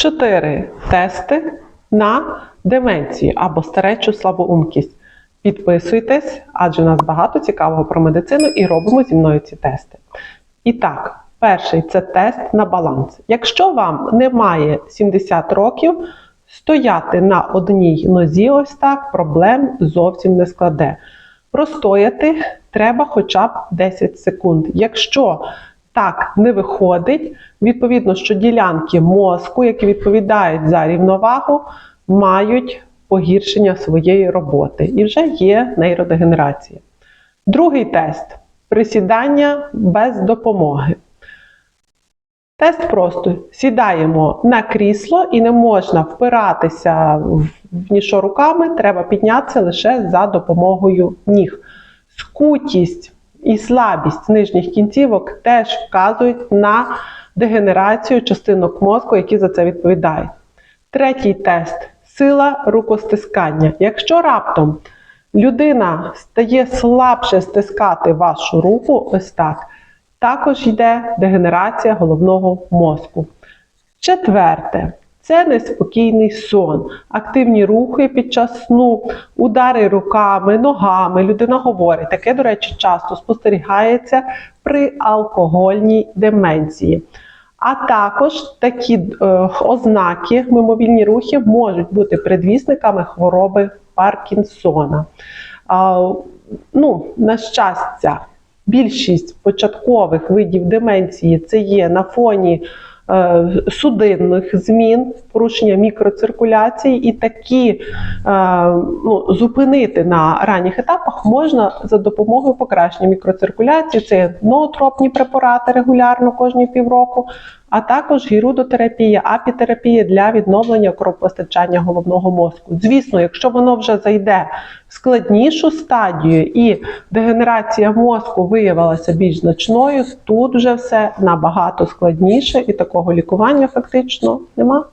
чотири тести на деменцію або старечу слабоумкість. Підписуйтесь, адже у нас багато цікавого про медицину і робимо зі мною ці тести. І так, перший це тест на баланс. Якщо вам немає 70 років, стояти на одній нозі ось так проблем зовсім не складе. Простояти треба хоча б 10 секунд. Якщо так не виходить, відповідно, що ділянки мозку, які відповідають за рівновагу, мають погіршення своєї роботи і вже є нейродегенерація. Другий тест присідання без допомоги. Тест просто сідаємо на крісло і не можна впиратися в ніщо руками, треба піднятися лише за допомогою ніг. Скутість і слабість нижніх кінцівок теж вказують на дегенерацію частинок мозку, які за це відповідають. Третій тест сила рукостискання. Якщо раптом людина стає слабше стискати вашу руку, ось так, також йде дегенерація головного мозку. Четверте. Це неспокійний сон, активні рухи під час сну, удари руками, ногами. Людина говорить. Таке, до речі, часто спостерігається при алкогольній деменції. А також такі е, ознаки, мимовільні рухи можуть бути предвісниками хвороби Паркінсона. А, ну, на щастя, більшість початкових видів деменції це є на фоні судинних змін, порушення мікроциркуляції, і такі е, ну, зупинити на ранніх етапах можна за допомогою покращення мікроциркуляції. Це ноотропні препарати регулярно кожні півроку, а також гірудотерапія, апітерапія для відновлення кровопостачання головного мозку. Звісно, якщо воно вже зайде в складнішу стадію і дегенерація мозку виявилася більш значною, тут вже все набагато складніше і такого лікування фактично нема.